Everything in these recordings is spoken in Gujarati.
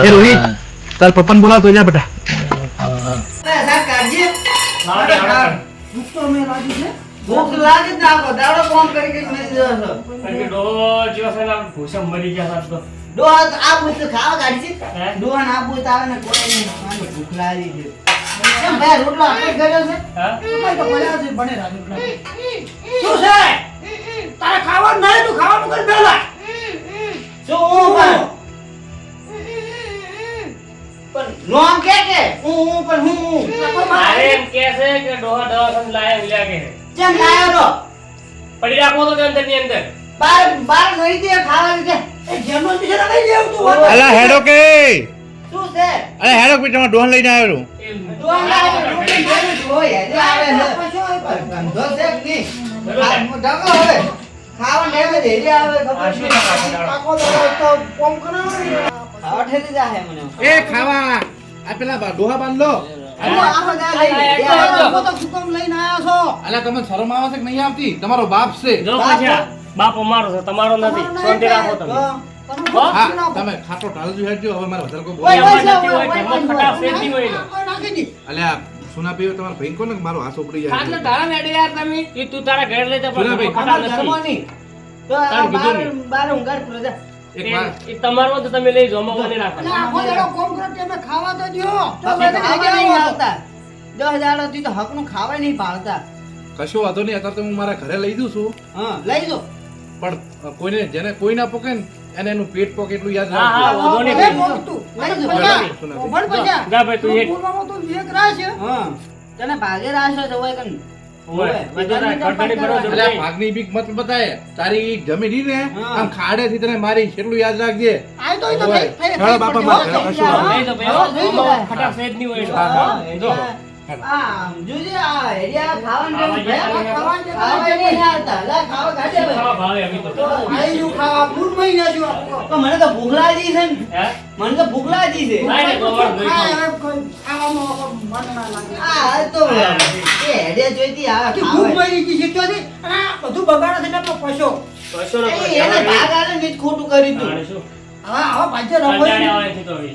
એ રોહિત તાર પપ્પાને બોલાવ તો જા બેટા ભૂખ લાગી જ ના આખો દાડો કોમ કરી કે મરી ગયા હતા તો. ડોહા આ ભૂત ખાવા કાઢી છે? ના ભૂત આવે ને કોઈ નહીં ભૂખ લાગી છે કેમ ભાઈ રોટલો આપણે કર્યો છે હા? તો મળ્યા છે બને રાજુ શું છે તારે ખાવાનું નહીં તું ખાવાનું કર પહેલા શું હું પણ કે કે? હું હું પણ હું હું. મારે એમ કે છે કે ડોહા દવાખાને લાયા લ્યા કે કેમ લાયો તો? પડી રાખો તો અંદરની અંદર. બાર બાર ગઈ દે ખાવાની દે એ જેનો બિચારા લઈ લેવ તું અલા હેડો કે. શું છે? અરે હેડો કે તમાર ડોહન લઈને આવ્યો છું. એ ડોહા લાવે રોટલી ખાવી જ હોય હજી આવે છે. પાછો હોય પણ. ધંધો છે નહીં. આ ઢગલો હવે. ખાવા લેવે દે આવે ખબર નહીં. ખાવા દાડો? પાકો તો કોમ કરો ને. ખાવા ઠેરી જાહે મને. એ ખાવા. આ પેલા ડોહા બાંધ લો આખો આખો દા લઈ. આ લે. એટલો આ હતો. પાકો તો શું કામ લઈને આયા છો. અલા તમને શરમ આવે છે કે નહીં આવતી? તમારો બાપ છે. બાપ અમારો છે તમારો નથી. શાંતિ રાખો તમે. તમે ખાટો ટાળજો હેડજો. હવે મારે વધારે કોઈ. અલ્યા સુના પીવો તમારા ભાઈ કોને મારો હાથ ઉપડી જાય એટલે તારા નેડે યાર તમે. ઈ તું તારા ઘરે લઈ જા પણ ખટા નથી. તો બાર બાર ઊંઘાડ ખુલે જા. એક એ- વાર એ તમારો તો તમે લઈ જાઓ અમારો નહીં આખો દાડો કોમ કરો તમે ખાવા તો દ્યો. તો ખાવા નહીં આવતા. દસ દાડાથી તો હકનું ખાવા નહીં ભાળતા. કશો વાંધો નહીં અત્યારે તો હું મારા ઘરે લઈ દઉં છું હા, લઈ દો પણ કોઈને જેને કોઈ ના પોકે ને એને એનું પેટ પોકે એટલું યાદ હા, હા, વાંધો નહીં. જો. ભાઈ. તું એક. એક હા. તને ભાગે રાશ હોય કન. તો ખડખડી ભાગની બીક મત બતાય. તારી જમી દી ને આમ ખાડે થી તને મારી કેટલું યાદ રાખજે. બાપા, જ નહીં હોય. હા, જોજે આ ખાવાનું આવતા. લા, ખાવા ખાવા ભાવે તો. ખાવા. તો મને તો ભૂખ લાગી છે ને મને તો ભૂખ લાગી છે તો ખાવામાં મન ના લાગે. આ તો એ હેડિયા જોઈતી આવે ભૂખ ખાવા. ગઈ છે ત્યાંથી. આ બધું બગાડે છે એટલે પશો. કશો ન એ કરે. એને ભાગ આલે ને ખોટું કર્યું તું હા હવે આવા રમો આવે છે તો હવે.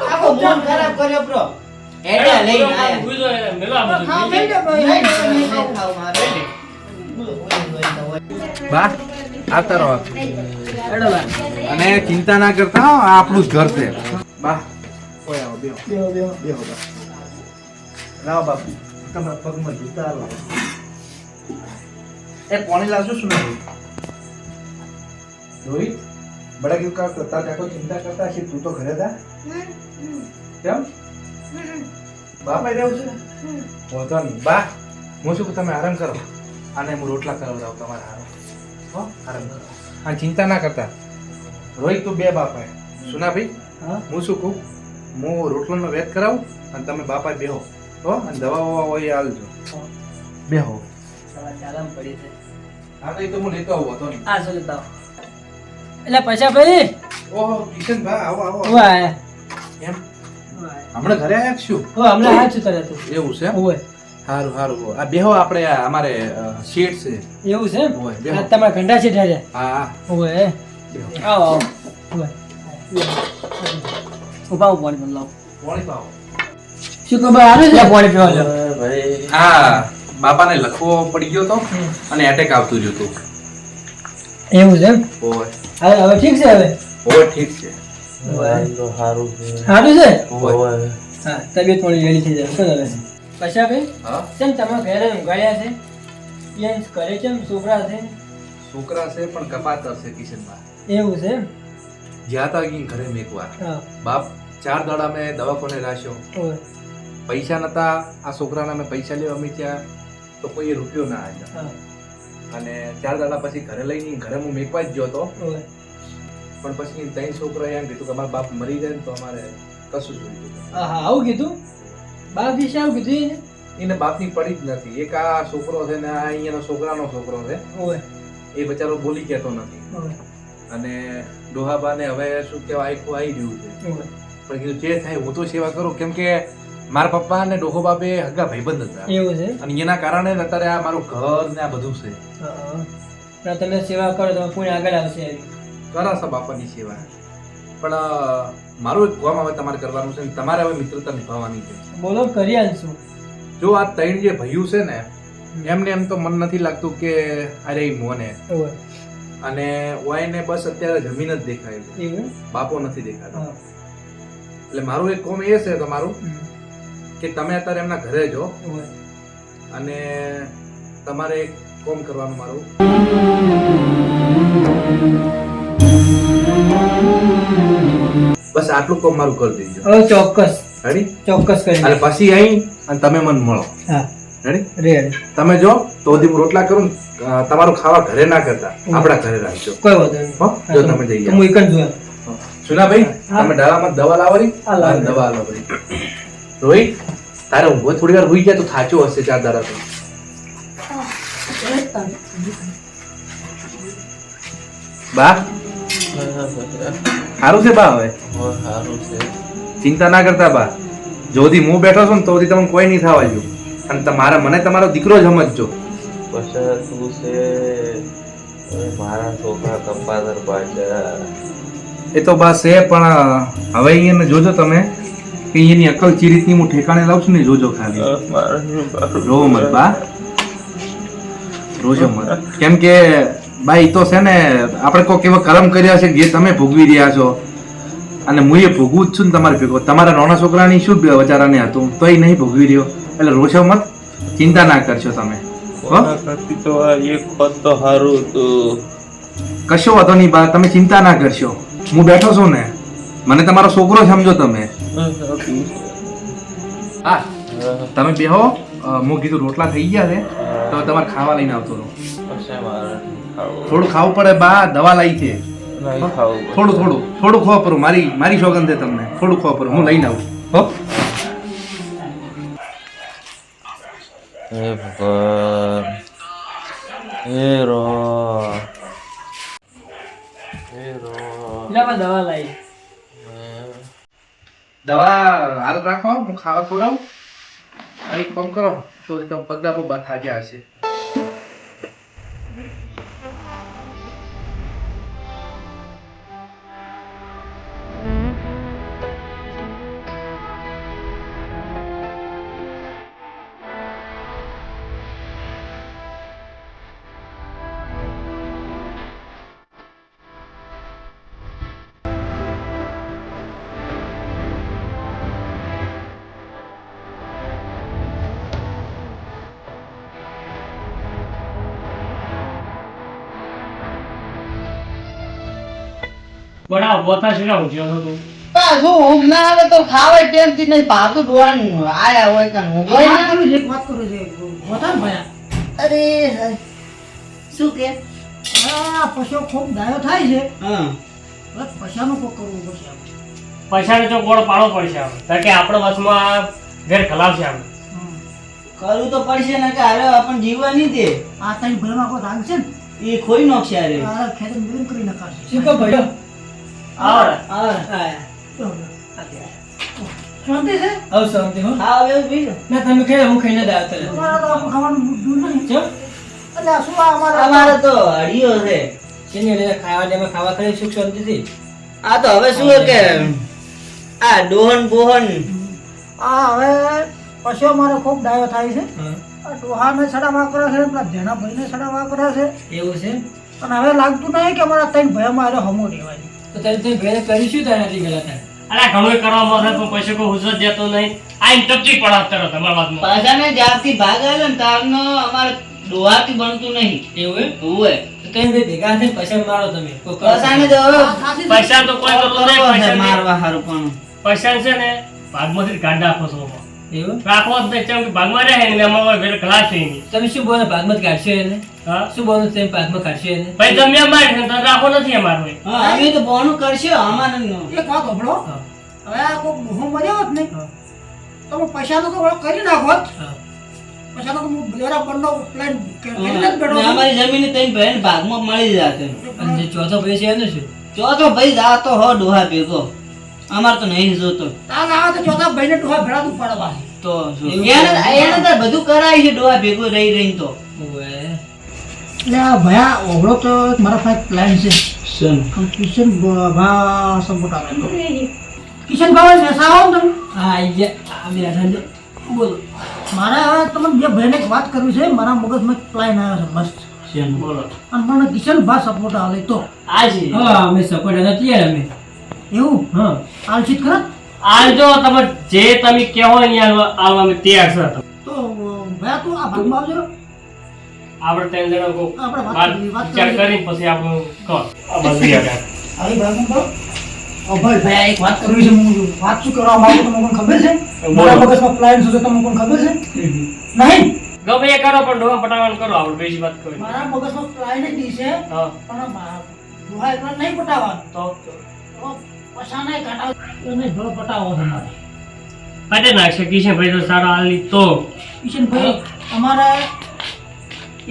તો આખો ખૂબ ખરાબ કર્યો બ્રો પૂરો કામ આયા ભૂલ્યો એને. મેલો બધું. થઈ જાય ભાઈ. નહીં, નહીં, ખાવું મારે. લઈ. બા આવતા રહો અને ચિંતા ના કરતા હો આ આપણું જ ઘર છે બા ઓય આવો બેહો બેહો, બેહો. બેહો બા લાવો બાપુ તમારા પગમાં જૂતા લાવો એ પાણી લાવજો શું નહીં રોહિત બડા કેવું કા કરતા ચિંતા કરતા છે તું તો ઘરે હતા કેમ બાપા રહેવું છે? વાંધો નહીં. બા હું શું તમે આરામ કરો. અને હું રોટલા કરાવડાવું તમારા આરામ. હો આરામ કરો. આ ચિંતા ના કરતા. રોહિત તું બે બાપા હે. સુના ભાઈ હું શું કહું? હું રોટલાનો વેત કરાવું અને તમે બાપા બેહો. હો અને દવા વવા હોય એ હાલજો બેહો. આરામ પડી છે. હા તો એ તો હું લેતો આવું હતો નહીં. આ શું લેતા એટલે પૈસા ભાઈ ઓહો કિશનભાઈ આવો આવો હું આયા. એમ? હમણાં ઘરે આવ્યા છું શું? હમણાં આ સુતર હતું એવું છે હોય. સારું સારું આ બેહો આપણે આ અમારે શેઠ છે. એવું છે બેહો. તમારા ઘંટા છે ઠારે હા હા. ઓય આવો આવો. ઓય ઊભા ઊભા પાણી લાવો. પાણી પાવો. શું ખબર આવે છે પાણી પીવા ભાઈ. હા બાપાને લખવો પડી ગયો તો અને એટેક આવતું જ હતું. એવું છે હવે હવે ઠીક છે હવે? ઓય ઠીક છે. સારું છે. ઓય હા તબિયત થોડી વેલી થઈ જાય. શું હવે પૈસા ભાઈ હા? કેમ તમે ઘરે ઊંઘાડ્યા છે? કરે છે છોકરા છે? છોકરા છે પણ કપાત હશે કિશનમાં એવું છે એમ? જ્યાં તા ગઈ ઘરે મેકવા હા. બાપ ચાર દાડા મેં દવાખાને રાખ્યો. પૈસા નતા આ છોકરાના મેં પૈસા લેવા અમે ત્યાં તો કોઈ રૂપિયો ના આવ્યો હા. અને ચાર દાડા પછી ઘરે લઈને ઘરે હું મેકવા જ ગયો હતો પણ પછી ત્રણ છોકરા એમ કીધું કે અમારા બાપ મરી જાય ને તો અમારે કશું જોયું હા હા આવું કીધું? બાપ વિશે આવું કીધું એને? એને બાપની પડી જ નથી. એક આ છોકરો છે ને આ અહીંયાનો છોકરાનો છોકરો છે એ બચારો બોલી કહેતો નથી. અને ડોહાબાને હવે શું કહેવાય આખું આવી ગયું છે. પણ કીધું જે થાય હું તો સેવા કરું. કેમ કે મારા પપ્પા અને ડોહો બાપે હગા ભાઈબંધ હતા. એવું છે? અને એના કારણે અત્યારે આ મારું ઘર ને આ બધું છે. પણ તમે સેવા કરો તો પુણ્ય આગળ આવશે. છે બાપાની સેવા પણ મારું એક કામ હવે તમારે કરવાનું છે તમારે હવે મિત્રતા નિભાવવાની છે. બોલો કરી આલશું. જો આ ત્રણ જે ભયું છે ને એમને એમ તો મન નથી લાગતું કે અરે મોને. અને ઓયને બસ અત્યારે જમીન જ દેખાય છે. બાપો નથી દેખાતો. એટલે મારું એક કોમ એ છે તમારું કે તમે અત્યારે એમના ઘરે જો અને તમારે એક કોમ કરવાનું મારું. બસ આટલું કોમ મારું કરી દેજો હવે ચોક્કસ. રેડી ચોક્કસ કરી અને પછી અહીં અને તમે મને મળો. હા. રેડી રેડ તમે જો તો હું રોટલા કરું તમારું ખાવા ઘરે ના કરતા. આપણા ઘરે રાખજો. કોઈ વાંધો નહીં. હો જો તમે જઈ હું એક જ જોયા સુનાભાઈ. તમે ડાળામાં દવા લાવવાની હા, લાવી. દવા લાવવાની રોહિત તારે ઊંઘો થોડી વાર હોઈ જાય તો થાચો હશે ચાર દાડા તો બા સારું છે બા હવે? ચિંતા ના કરતા બા. જોથી હું બેઠો છું ને તો સુધી તમને કોઈ નહીં થવા જો અને તમારા મને તમારો દીકરો જ સમજજો. પછી શું છે? મારા છોકરા કપાતર પાછા. એ તો બા છે પણ હવે એને જોજો તમે. કે એની અકલ ચી રીતની હું ઠેકાણે લાવું છું ને જોજો ખાલી. રો મત બા. રોજો મત. કેમ કે બા ઈ તો છે ને આપણે કોઈક એવા કર્મ કર્યા છે જે તમે ભોગવી રહ્યા છો. અને હું એ ભોગવું જ છું ને તમારે ભેગો. તમારા નાના છોકરાની શું બચારાને હતું? તો એ નહીં ભોગવી રહ્યો. એટલે રોશો મત ચિંતા ના કરશો તમે. તો એક તો સારું હતું. કશો વાંધો નહીં બા તમે ચિંતા ના કરશો. હું બેઠો છું ને મને તમારો છોકરો સમજો તમે. હા તમે બેહો. હું કીધું રોટલા થઈ ગયા છે તો તમારે ખાવા લઈને આવતો રહો. થોડું ખાવું પડે બા દવા લાવી છે. થોડું થોડું થોડું ખોવા પડું મારી મારી સોગંદ છે તમને. થોડું ખોવા પડું હું લઈને આવું. હો? ભગવાન. રો. રો. દવા લાવી દવા હાલ રાખો હું ખાવા ખવડાવું. અહીં એક કામ કરો તો તમે પગલા પર બા થાક્યા હશે. બડા બોથા છે હતો શું ઊંઘ ના આવે તો ખાવા ટેમથી નહીં ભાવતું ધોવાનું. આયા હોય કાં ઊંઘ હોય વાત ના. કરું એક વાત કરું છે. હોતા ભયા. અરે હય. શું કે? આ પશુ ખૂબ ડાયો થાય છે. હા. બસ પશાનું કોક કરવું પડશે. તો ગોળ પાડવો પડશે આપણે કે આપણો વસમાં આ ઘેર ખલાવશે આપણે હમ. કરવું તો પડશે ને કે હારે આપણ જીવવા નહીં દે. આ તઈ ભરમાં કોઈ રાગ છે ને? એ ખોઈ નાખશે હારે. આ ખેતર કરી નાખશે. શું કહો ભાઈઓ? આવડે હા આયા. શાંતિ છે? હવે શાંતિ હો. હા હવે એવું બીજું. ના તમે ખાઈ હું ખાઈને જ આવ્યો તરત. અમારા તો આખું ખાવાનું દૂર નહીં ચમ? એટલે આ શું આ અમારે? અમારે તો હડિયો છે. કેને લે ખાવા દેમાં ખાવા ખાઈ સુખ શાંતિથી? આ તો હવે શું કે આ ડોહન બોહન. આ હવે પછી અમારો ખૂબ ડાયો થાય છે. ડોહાને સડા કરે છે પેલા જેના ભાઈને સડા કરે છે. એવું છે? પણ હવે લાગતું નહીં કે અમારા ત્રણ ભયમાં મારે હમો રહેવાની. તો તારે તે ભેળે કરીશું તારાથી ગયેલા થાય અરે ઘણું કરવામાં આવે પણ પૈસા કોઈ હુજ જ દેતો નહીં. આ ઇન ટપચી પડાવતો રહ્યો તમારા વાતમાં. પાછા ને જાતથી ભાગ આવે ને તારનો અમારે ડોહાથી બનતું નહીં. એવું હોય. તમે બે ભેગા થઈને પૈસા મારો તમે. કોઈ કરો. પાછાને તો પૈસા તો કોઈ કરતો નહીં પૈસા મારવા હારું પણ. પૈસા છે ને ભાગમાંથી કાઢ નાખો છો. એવું? જ નહીં ભાગમાં રહે ને એમાં ઘેર ખલાસ થઈ ગઈ તમે શું બોલો ભાગમાં કાઢશો એને? હા. શું બોલો તમે ભાગમાં કાઢશો એને? ભાઈ તમે એમ છે, તો રાખો નથી અમારું હા અમે તો ભણું કરશે અમારે એક વાત સાંભળો હવે આ કોઈ ડોહો મર્યો હોત ને હા. તો તો વળો કરી નાખો. તો હું. બંડો પ્લાન બેઠો અમારી જમીન ત્રણ બહેન ભાગમાં મળી જાય અને જે ચોથો ભાઈ છે એનું શું ચોથો ભાઈ જાતો હો ડોહા ભેગો. અમારે તો નહીં જોતો. તાર આવે તો ચોથા ભાઈને ડોહા ભેળા તું પાડવા તો એને એને તો બધું કરાય છે ડોહા ભેગો રહી રહી તો. ઓવે. એટલે આ ભયા ઓગળો તો મારા પાસે પ્લાન છે. કિશન ભા સપોર્ટ આવે ને તમે. હા આ બેઠા છે. બોલો. મારે હવે તમને બે ભાઈને એક વાત કરવી છે. મારા મગજમાં પ્લાન આવ્યો છે મસ્ત બોલો. અને મને કિશનભા સપોર્ટ આવે તો. આજે? હા અમે સપોર્ટ હતા અમે. એવું? હા. આલસિત ખરા? આજ જો તમે જે તમે કહો ને આવવા અમે તૈયાર છે તો ભયા તું આ ભાગમાં આવજો આપણે ત્રણ જણા કો આપણે વાત વાત કરી- કરી. પછી આપણું કહો. આ બધું યાદ આવે. ભાગમાં તો ઓ ભાઈ એક વાત કરવી છે હું વાત શું કરવા માંગુ તમને કોણ ખબર છે? મારા મગજમાં પ્લાન શું છે તમને કોણ ખબર છે? નહીં? ગમે એ કરો પણ ડોવા પટાવવાનું કરો આપણે બેસી વાત કરી મારા મગજમાં પ્લાન જ છે હા. પણ દુહા એકલા નહીં પટાવવાનું તો? તો પછાને કાઢાવ એને ભલો પટાવો છે મારે નાખશે. કિશનભાઈ તો સારો હાલી તો. કિશનભાઈ તમારે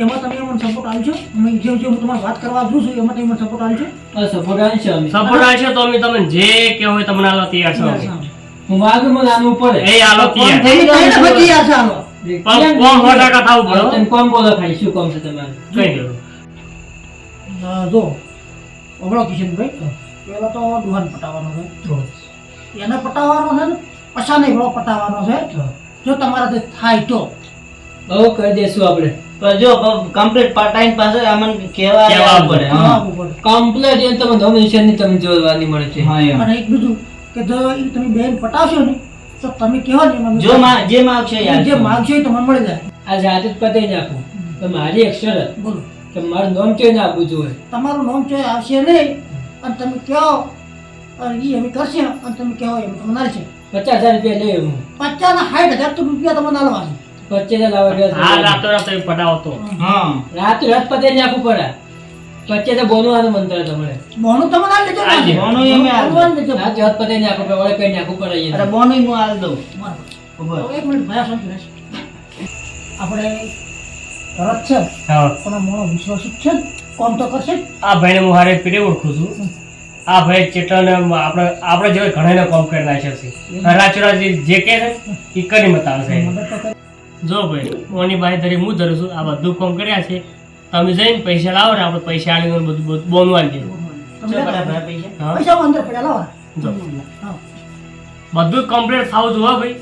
એમાં તમે મને સપોર્ટ આપજો. અમે જે જે હું તમારે વાત કરવા આવતું છું એમાં તમે મને સપોર્ટ આપજો સપોર્ટ આવે સપોર્ટ આવશે તો અમે તમને જે કહો હોય તમને હાલવા તૈયાર છો હું માગું મને આનું પડે. એ હાલો તૈયાર. થઈ ગઈ ને બધી છે હાલો. પણ કોમ સો ટકા થવું તમે કોણ બોલો ખાલી શું કોમ છે તમારે? કઈ જો. ઓગળો કિશનભાઈ. પહેલા તો દુહાન પટાવવાનો છે એને પટાવવાનો છે ને પછાને ભલો પટાવવાનો છે જો. તમારાથી થાય તો. બહુ કરી દેશું આપણે. પણ જો કમ્પ્લીટ ટાઈમ પાસે અમને કેવા કહેવા આવવું પડે કમ્પ્લીટ આવવું એ તમે ધમ નિશાની તમે જોવાની મળે છે. હા અને એક બીજું કે જો તમે બેન પટાવશો ને તો તમે કેવો ને જો માં જે માગશે યાર જે માગશો તમને મળી જાય. આ જાતે જ પતાઈ નાખું તો મારી એક શરત બોલો. કે મારું નામ ચેન્જ આપવું જોઈએ? તમારું નામ ચેન્જ આવશે નહીં. અને તમે કહો અને ઈ અમે કરશે અને તમે કહો એમ તમને મળશે પચાસ હજાર રૂપિયા લઈ હું પચાસ ના સાઠ હજાર તો રૂપિયા તમને આલવા છે. પચીસ હજાર લાવવા હા ગયા રાતો રાત તમે પડાવો તો હા. રાત રાત પતાઈ નાખવું પડે પચીસ હજાર આનું મંત્ર તમારે બોનું તમે આલી દે. બોનું એમ આલી. દે. બોનું આલી દેજો. રાત રાત પતાઈ નાખવું પડે વળે કઈ નાખવું પડે અરે બોનું હું આલ દઉં. બરાબર. એક મિનિટ ભયા શાંતિ રહેશે. આપણે તરત છે. પણ મોણો વિશ્વાસિત છે ને, કોમ તો કરશે? આ ભાઈને હું હારે પીરે ઓળખું છું. આ ભાઈ ચેટલાને આપણે આપણે જેવા ઘણાને કોમ કરી નાખ્યા છે. રાચોરા જે કહે છે એ કરી બતાવે છે. મદદ તો કરી. જો ભાઈ મોની બાઈ ધરી હું ધરું છું આ બધું કોમ કર્યા છે. તમે જઈને પૈસા લાવો ને આપણે પૈસા બધું બધું આલી અંદર પડ્યા લાવો. બધું કમ્પ્લીટ થવું જોવા હો ભાઈ.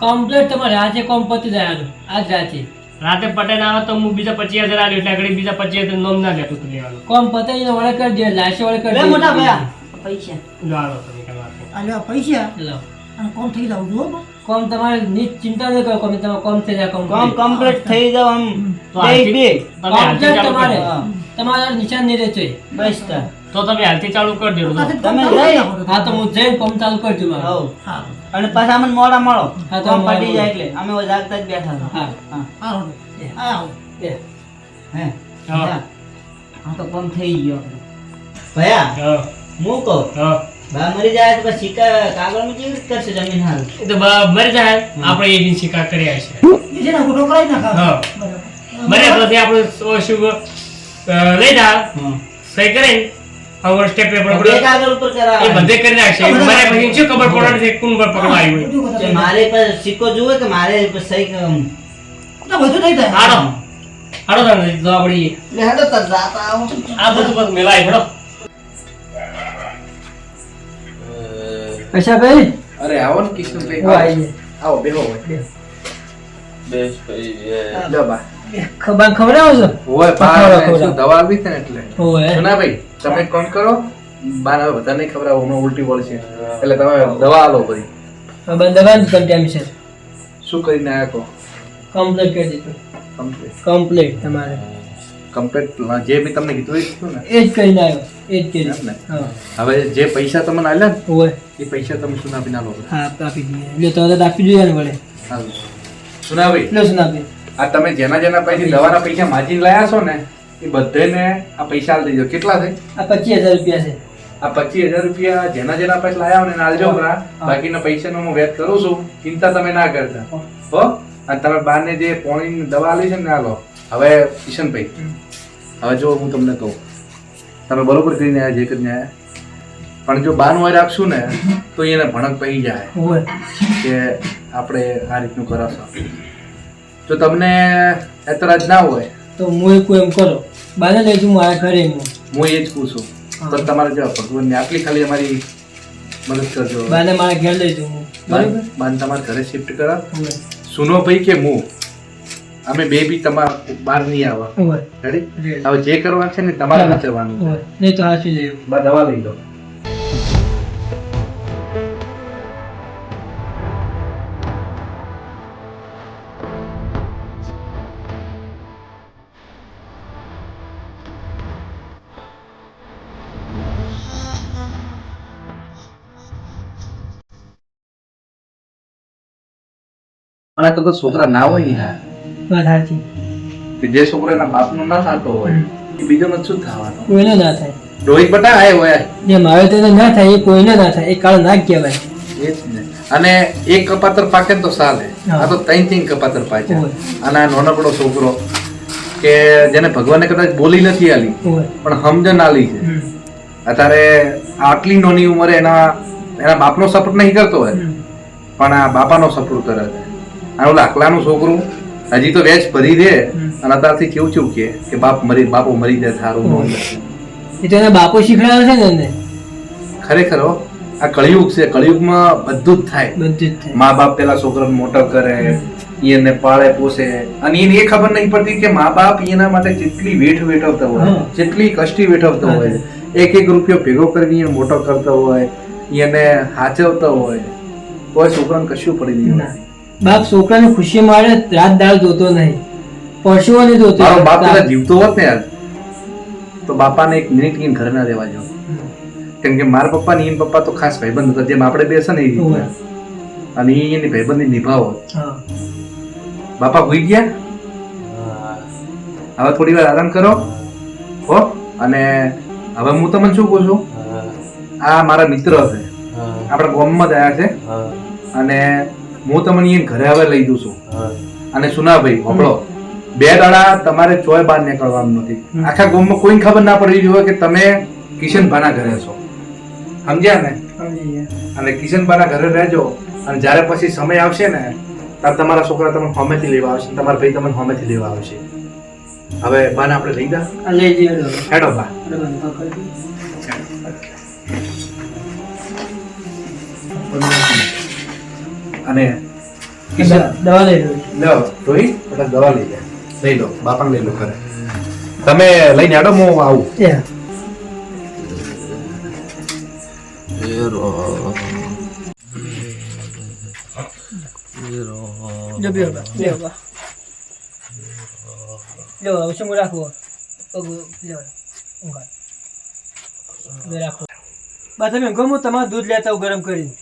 કમ્પ્લીટ તમારે આજે કોમ પતી જાય. આજ રાતે. રાતે પટેલ આવે તો હું બીજા પચીસ હજાર આવ્યો એટલે આગળ બીજા પચીસ હજાર નોમ ના લેતું તું લેવાનું. કોમ પતાઈ ને વળે કરજે લાશે વળે કરજે. મોટા ભયા પૈસા. જાણો તમે વાત નહીં. પૈસા? લો. અને કોમ થઈ જાવ જો કોમ તમારે ની ચિંતા નહીં કરો કોમ તમારે કોમ થઈ જાય કોમ કોમ કમ્પ્લીટ થઈ જાવ આમ. બે બે. કમ્પ્લેટ તમારે. તમારે નિશાન નહીં રહેશે બસ તાર. તો તમે હાલથી ચાલુ કરી દેજો. તમે હા તો હું જઈને પંપ ચાલુ કરજો દઉં. હા. અને પાછા અમને મોડા મળો. હા, તો મળો. જાય એટલે. અમે જાગતા જ બેઠા હા હા. હા આવો. હે? હા. હા. હા તો પંપ થઈ ગયો ભયા હું. કહું? હા. બા મરી જાય તો પછી સિક્કા કાગળમાં કેવી કરશે જમીન હાલ? એ તો બ- મરી જાય. આપણે એ દિન શિકાર કર્યા છે. એ છે ને ગોઠવો કરાવી નાખો. હા. બરાબર. મરે પછી આપણે શું લઈ જા. સહી કરીને હવે સ્ટેપ પેપર બે આપણે કાગળ ઉપર એ બધે કરી નાખશે. મરે પછી શું ખબર પડવાની છે કોણ પર પકડવા આવ્યું હોય. બધું તે બધા મારે પર સિક્કો જુએ કે મારે સહી તો બધું થઈ જાય. હાલો. હાલો તમે જવા પડીએ લે હેડો તાર જાતા આવો. આ બધું બસ મેલાય હેડો. પૈસા ભાઈ અરે આવો ને હું આવો બેહો બેસ ભાઈ બેસ. ખબર ખવડાવો છો? હોય બા શું દવા આવી છે ને એટલે? ઓય. સુનાભાઈ તમે કોણ કરો બાર હવે બધા નહીં ખબર હમણાં ઉલટી વળશે એટલે તમે દવા આલો ભાઈ બંધ દવા જ ટાઈમ છે શું કરીને આવ્યા કહો કમ્પ્લીટ કરી દીધું. કમ્પ્લીટ કમ્પ્લીટ તમારે. કમ્પ્લીટ જે બી તમને કીધું એ કીધું ને? એ જ કરીને આવ્યો. એ જ કરી. ને? હવે જે પૈસા તમને આલ્યા ને ઓય. એ પૈસા તમે સુનાભાઈ ના લો હા આપી દઈએ એટલે તો આપી જોઈએ ને વળે. હા. સુનાભાઈ એટલે સુનાપી આ તમે જેના જેના પૈસા દવાના પૈસા માજીને લાયા છો ને એ બધાને આ પૈસા આલ દેજો. કેટલા છે? આ પચીસ હજાર રૂપિયા છે. આ પચીસ હજાર રૂપિયા જેના જેના પૈસા લાયા હોય ને આલજો ખરા. બાકીના પૈસાનો હું વેત કરું છું. ચિંતા તમે ના કરતા. હો. અને તમે બારને જે પોણીની દવા આલી છે ને આ લો. હવે કિશનભાઈ હવે જો હું તમને કહું. તમે બરોબર કરીને આવ્યા જે કરીને આવ્યા પણ જો બાનું હોય રાખશું ને તો એને ભણક પડી જાય. કે આપણે આ રીતનું કરાશો જો તમને એતરાજ ના હોય તો હું એક એમ કરો. બાને લઈ જઉં મારા ઘરે હું. હું એ જ પૂછું. પણ તમારે જો ભગવાનને આટલી ખાલી અમારી મદદ કરજો. બાને મારા ઘેર લઈ જઉં બરાબર? બાને તમારા ઘરે શિફ્ટ કરા. સુનો ભાઈ કે હું? અમે બે બી તમારા બહાર નહીં આવવા રેડી હવે જે કરવાનું છે ને તમારે હોય. નહીં તો હાચી જઈએ દવા લઈ લો. અને તો છોકરા ના હોય ને જે છોકરો એના બાપનો ના થતો હોય એ બીજો ને શું થવાનું? કોઈને ના થાય. રોહિત બટા આય હોય જે મારે તેને ના થાય એ કોઈને ના થાય એ કાળ ના કહેવાય. એ જ ને. અને એક કપાતર પાકે ને તો ચાલે. હા. આ તો ત્રણ ત્રણ કપાતર પાકે. અને આ નાનકડો છોકરો કે જેને ભગવાને કદાચ બોલી નથી આલી પણ સમજણ આલી છે. અત્યારે આટલી નાની ઉંમરે એના એના બાપનો સપોર્ટ નહીં કરતો હોય. પણ આ બાપાનો સપોર્ટ કરે છે. આ ઓલા અકલાનું છોકરું હજી તો વેચ ભરી દે અને અત્યારથી કેવું કેવું કે કે બાપ મરી બાપો મરી જાય સારું. એ તો એના બાપો શીખડાવે છે ને ખરેખર આ કળિયુગ છે કળિયુગમાં બધું જ થાય. બધું જ થાય. મા બાપ પેલા છોકરાને મોટો કરે એને પાળે પોષે અને એને એ ખબર નહીં પડતી કે મા બાપ એના માટે કેટલી વેઠ વેઠવતા હોય જેટલી કેટલી કષ્ટી વેઠવતા હોય એક એક રૂપિયો ભેગો કરીને મોટો કરતો હોય એને હાચવતો હોય કોઈ છોકરાને કશું પડી ના. બાપ છોકરાને ખુશી મારે રાત દાળ જોતો નહીં. પશુઓને જોતો મારો બાપ પેલા જીવતો હોત ને યાર તો બાપાને એક મિનિટ એને ઘર ના રહેવા જો કેમ કે મારા પપ્પા ને એના પપ્પા તો ખાસ ભાઈબંધ હતા જેમ આપણે બેસે ને એ અને એ એની ભાઈબંધ નિભાવો. બાપા ભૂઈ ગયા? હવે થોડી વાર આરામ કરો. હો અને હવે હું તમને શું કહું છું? આ મારા મિત્ર છે. આપણા ગામમાં જ આવ્યા છે. અને હું તમને અહીંયા ઘરે હવે લઈ દઉં છું. અને સુનાભાઈ હોપળો બે દાડા તમારે ચોય બહાર નીકળવાનું નથી. આખા ગામમાં કોઈને ખબર ના પડી રહી હોય કે તમે કિશનભાના ઘરે છો. સમજ્યા ને. અને કિશનભાના ઘરે રહેજો. અને જ્યારે પછી સમય આવશે ને ત્યારે તમારા છોકરા તમને હોમેથી લેવા આવશે. તમારા ભાઈ તમને હોમેથી લેવા આવશે. હવે બાને આપણે લઈ દા લઈ જઈએ. હેડો બા. Thank દઈએ. અને દવા લઈ લો. લો એટલે દવા લઈ લે. લઈ લો બાપાને લઈ લો ઘરે. તમે લઈને આડો હું આવું. જો બા, બા. લો, હવે શું રાખવો. પગ લો, ઊંઘાડ. રાખો. બા તમે ગમો તમારે દૂધ લેતા ગરમ કરીને.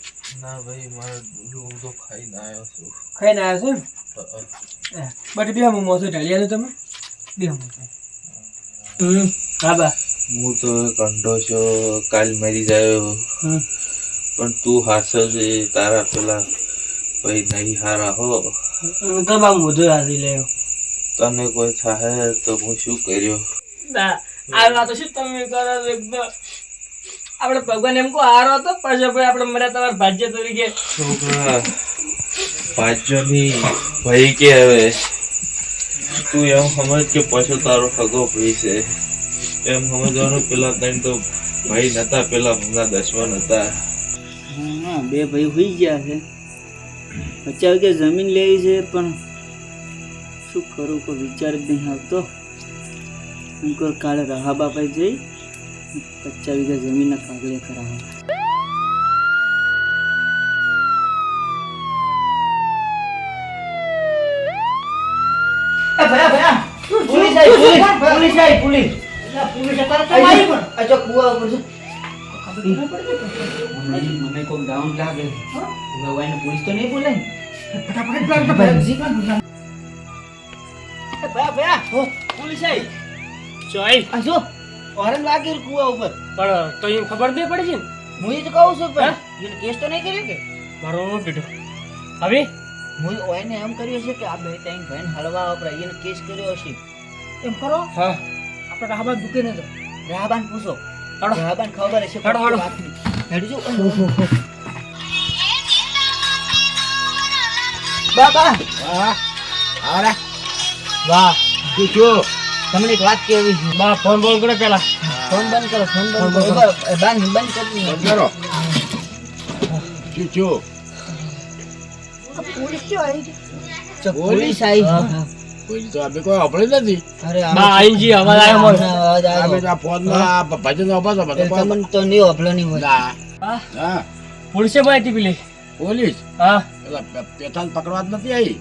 ના ભાઈ મારે હું તો ખાઈને આવ્યો છું. ખાઈને આવ્યા છો બટ બે હું મોસો ઢાળિયાનું તમે. બે હું હમ. હા બા. હું તો કંડો છો કાલ મરી જાયો. પણ તું હાસો છે તારા પેલા ભાઈ નહીં હારા હો. તો બા મોઢું લેવો તને કોઈ થાય તો હું શું કર્યો? ના આ વાત શું તમે કરો એકદમ આપણે ભગવાન એમ કો હારો હતો પછી ભાઈ આપણે મર્યા તમારા ભાજ્ય તરીકે. છોકરા પાંચોની ભાઈ કે હવે? તું એમ સમજ કે પાછો તારો સગો ભાઈ છે. એમ સમજવાનું પેલા તને તો ભાઈ નતા પેલા હમણાં દસવાન હતા હા બે ભાઈ હોઈ ગયા છે. પચાસ કે જમીન લેવી છે પણ શું કરું? કોઈ વિચાર જ નહીં આવતો. એમ કર કાલે રહા બાપા જઈ પચાસ વીઘા જમીનના કાગળે કરાવવા ભયા ભયા પોલીસ આવી પોલીસ પોલીસ આવી પણ? આ જો કુવા ઉપર છે મને મને કોઈ ડાઉન લાગે. ભગવાન પોલીસ તો નહીં બોલાય. ને ફટાફટ પેલા તો દુકાન. એ ભયા ભયા હો પોલીસ આવી ચોઈ આ જો ઓરન લાગી કુવા ઉપર. પણ તો એમ ખબર નહીં પડી છે ને? હું એ તો કહું છું પણ એને કેસ તો નહીં કર્યો કે? મારો બેટો હવે? હું ઓયને એમ કર્યું છે કે આ બે ટાઈમ ભાઈને હળવા વપરાય એને કેસ કર્યો હશે. એમ કરો? હા. આપણે રાહબા દુકાને જાઓ. રાહબાન પૂછો. રાહબાન ખબર હશે હાલો. હેડી જો. બાબા. વાહ આરા વાહ. જો તમને એક વાત કેવી? છે બા ફોન બોલ કરો પેલા. ફોન બંધ કરો ફોન બંધ કરો. બંધ બંધ કરો શું પોલીસ આવી છે પોલીસ આવી તો અમે કોઈ સાંભળ્યું નથી. અરે આઈજી અવાજ આવ્યો મને અવાજ આવ્યો આ ફોનમાં આ ભજન અપાતો બધો તમને તો નહીં ઓફલો નહીં હોય. હા? હા. પોલીસે માહિતી પેલી? પોલીસ? હા. પેલા પેથાન પકડવા જ નથી આવી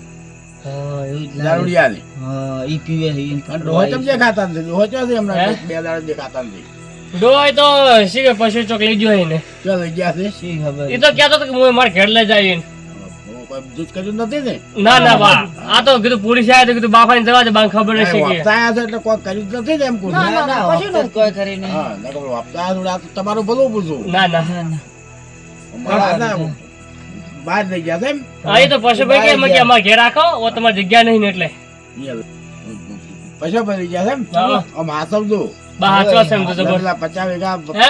દારૂડિયાની હા ઈ પીવે છે ઈ અને રોજ કેમ દેખાતા નથી? રોજ ચોથી હમણાં? બે દાડા દેખાતા નથી. ડોય તો શી કે ચોક લઈ ગયો એને ક્યાં લઈ ગયા છે? શી ખબર? એ તો કહેતો હતો કે હું મારે ઘેર લઈ જાય હું કર્યું નથી ને? ના ના બા આ તો કીધું પોલીસ આવ્યા તો કીધું બાપાને જવા દે બાંગ ખબર નથી કે. આવ્યા છે એટલે કોઈ કર્યું નથી ને એમ ના ના પછી કોઈ હા આ તો તમારું ભલું પૂછું. ના ના ના ના. ના બહાર લઈ ગયા એમ? હા તો પશુભાઈ કે એમ કે અમાર ઘેર રાખો? ઓ તમારી જગ્યા નહીં ને એટલે. પૈસા ભરી ગયા હા. આમ હાથમ જો બા હાચવા છે એમ તો જબર. પચાસ વીઘા હે?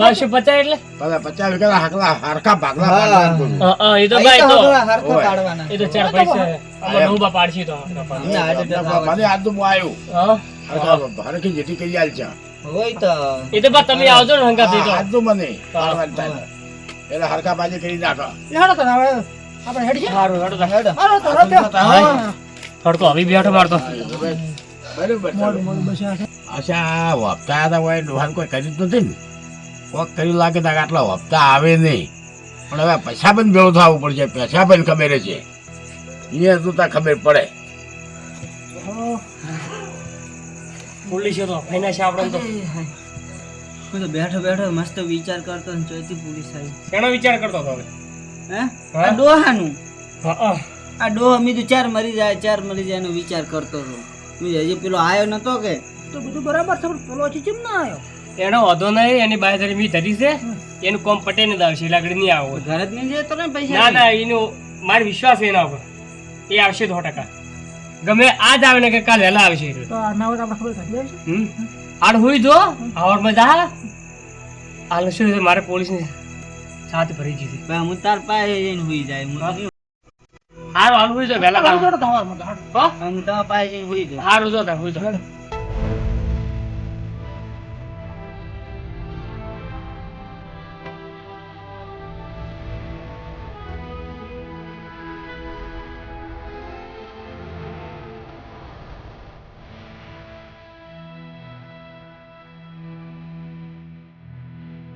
બા એટલે? પેલા પચાસ વીઘા હાકલા હરખા ભાગલા હા. પાડવાના કહું છું. હા, હા, એ તો ભાઈ તો તો. હરખા હરખા ઓય. પાડવાના એ તો ચાર પૈસા. અમારે ડૂબા પાડશી તો અમને હાર્ટ એટેક આવે. મને હાથ તો આવ્યું હા. હરખી જેથી કરી આલ છે. હોય તો. એ તો બા તમે આવજો ને હંગાથી તો. મને. એટલે હરખા બાજી કરી નાખો હેડો તો હવે. આપણે હેડી છે? સારું હેડો તો. હેડો. હાલો તો રબ્યો. હા. હડકો હવે બેઠો મારતો. બરોબર મોડું મોડું બસ્યા છે અચ્છા હપ્તા હતા હોય ડોહાન કોઈ કર્યું જ નથી ને. કોક કર્યું લાગે તો આટલા હપ્તા આવે નહીં. પણ હવે પૈસા પણ ભેળું થવું પડશે પૈસા પણ ખબર છે. અહીંયા તો ત્યાં ખબર પડે. પોલીસ તો આપણે તો. હું તો બેઠો બેઠો મસ્ત વિચાર કરતો ને ચોથી પોલીસ આવી. શેનો વિચાર કરતો હતો હવે? હે? આ ડોહાનું. આ ડોહા મી તો ચાર મરી જાય ચાર મરી જાય એનો વિચાર કરતો હતો. મી હજી પેલો આવ્યો નતો કે? તો બધું બરાબર છે પણ પેલો હજી કેમ ના આવ્યો એનો વધો નહીં એની બાય મી ધરી છે. એનું કોમ પટે ને આવશે આગળ નહીં આવો. ઘરે જ નહીં જતો ને પૈસા ના ના એનું મારો વિશ્વાસ એના ઉપર. એ આવશે સો ટકા. ગમે આજ આવે ને કે કાલે વહેલા આવશે. તો આના વખત આપણે ખબર કાઢી આવશે હમ. આડ હોય જો આવડ મજા હાલ શું છે મારે પોલીસ ને સાથ ભરી દીધી ભાઈ હું તાર પાસે જઈને હોઈ જાય. હું હારું હાલ હોય જો વહેલા હાલો કામ. તો તમારા હારું જો તાર હોય જો.